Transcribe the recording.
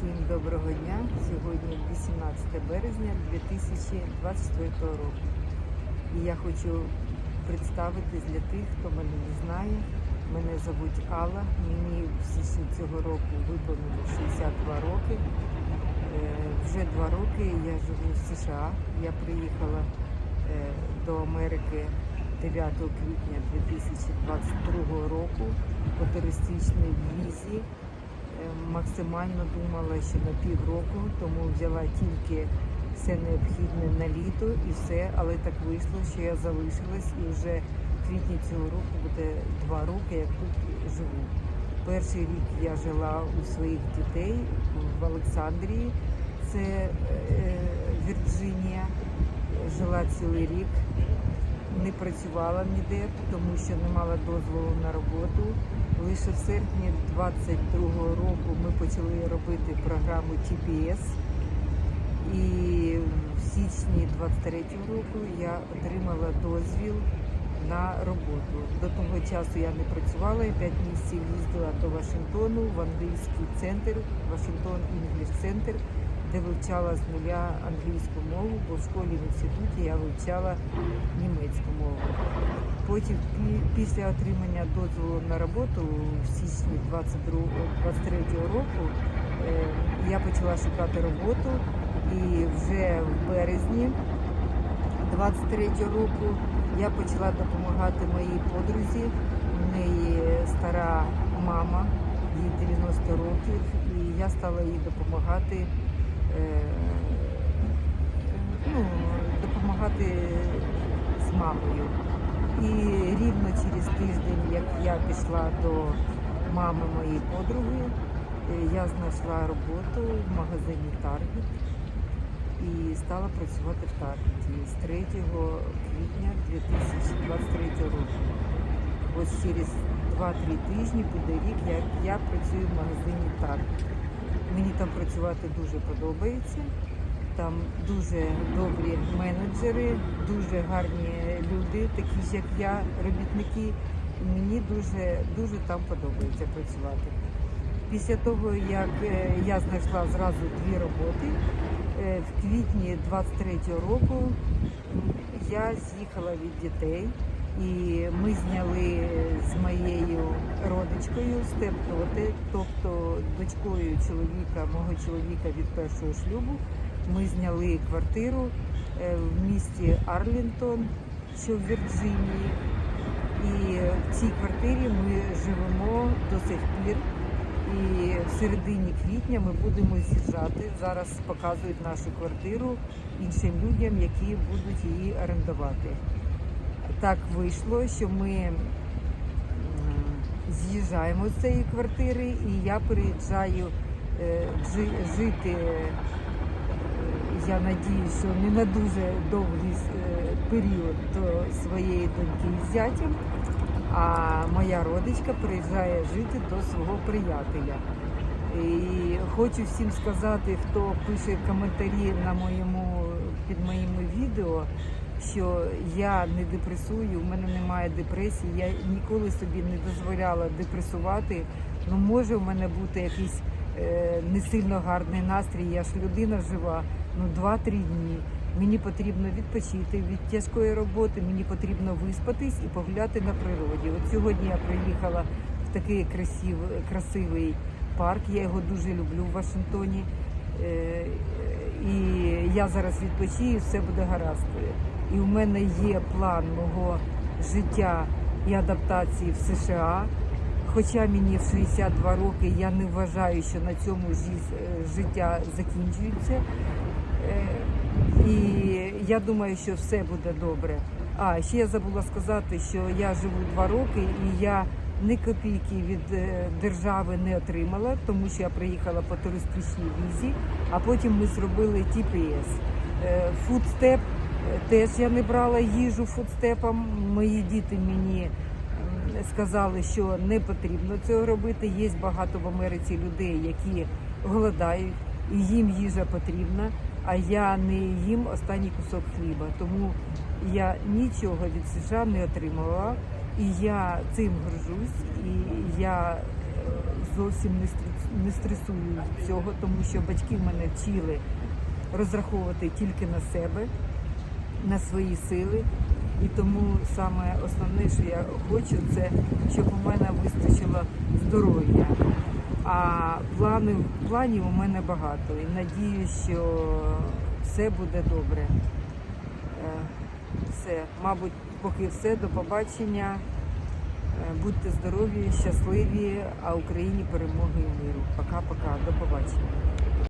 Всім доброго дня. Сьогодні 18 березня 2024 року. І я хочу представитись для тих, хто мене не знає. Мене звуть Алла. Мені в січні цього року виповнило 62 роки. Е, Вже два роки я живу в США. Я приїхала е, до Америки 9 квітня 2022 року по туристичній візі. Максимально думала, що на півроку, тому взяла тільки все необхідне на літо і все, але так вийшло, що я залишилась і вже в квітні цього року буде два роки, як тут живу. Перший рік я жила у своїх дітей в Олександрії, це е, Вірджинія. Жила цілий рік, не працювала ніде, тому що не мала дозволу на роботу. Лише в серпні 22-го року ми почали робити програму TPS. І в січні 23-го року я отримала дозвіл на роботу. До того часу я не працювала, я 5 місяців їздила до Вашингтону в англійський центр, Вашингтон English Center, де вивчала з нуля англійську мову, бо в школі в інституті я вивчала німецьку мову. Потім після отримання дозволу на роботу в січні 22 23 року е, я почала шукати роботу і вже в березні 23 року я почала допомагати моїй подрузі. У неї стара мама, їй 90 років, і я стала їй допомагати, е, ну, допомагати з мамою. І рівно через тиждень, як я пішла до мами моєї подруги, е, я знайшла роботу в магазині Target і стала працювати в Таргеті з 3 квітня 2023 року. Ось через 2-3 тижні буде рік, як я працюю в магазині Target. Мені там працювати дуже подобається. Там дуже добрі менеджери, дуже гарні люди, такі ж як я, робітники. Мені дуже, дуже там подобається працювати. Після того, як е, я знайшла зразу дві роботи, е, в квітні 23-го року я з'їхала від дітей і ми зняли з моєю родичкою стептоти, тобто дочкою чоловіка, мого чоловіка від першого шлюбу. Ми зняли квартиру е, в місті Арлінтон, що в Вірджинії. І в цій квартирі ми живемо до сих пір. І в середині квітня ми будемо з'їжджати. Зараз показують нашу квартиру іншим людям, які будуть її орендувати. Так вийшло, що ми з'їжджаємо з цієї квартири, і я переїжджаю е, жити. Я надію, що не на дуже довгий е, період до своєї доньки з зятям. А моя родичка приїжджає жити до свого приятеля. І хочу всім сказати, хто пише коментарі на моєму під моїми відео, що я не депресую, в мене немає депресії, я ніколи собі не дозволяла депресувати. Ну може в мене бути якийсь не сильно гарний настрій, я ж людина жива, ну 2-3 дні. Мені потрібно відпочити від тяжкої роботи, мені потрібно виспатись і погуляти на природі. От сьогодні я приїхала в такий красив, красивий парк. Я його дуже люблю в Вашингтоні. Е, І я зараз відпочию, все буде гаразд. І в мене є план мого життя і адаптації в США. Хоча мені в 62 роки я не вважаю, що на цьому е, життя закінчується. Е, І я думаю, що все буде добре. А ще я забула сказати, що я живу два роки і я ні копійки від е, держави не отримала, тому що я приїхала по туристичній візі, а потім ми зробили. Е, Фудстеп теж я не брала їжу фудстепом. Мої діти мені сказали, що не потрібно цього робити. Є багато в Америці людей, які голодають, і їм їжа потрібна. А я не їм останній кусок хліба. Тому я нічого від США не отримала. І я цим горжусь, і я е, зовсім не стресую цього, тому що батьки мене вчили розраховувати тільки на себе, на свої сили. І тому саме основне, що я хочу, це щоб у мене вистачило здоров'я. А планів, планів у мене багато. І надію, що все буде добре. Е, Все, мабуть, поки все. До побачення. Е, Будьте здорові, щасливі, а Україні перемоги і миру. Пока-пока. До побачення.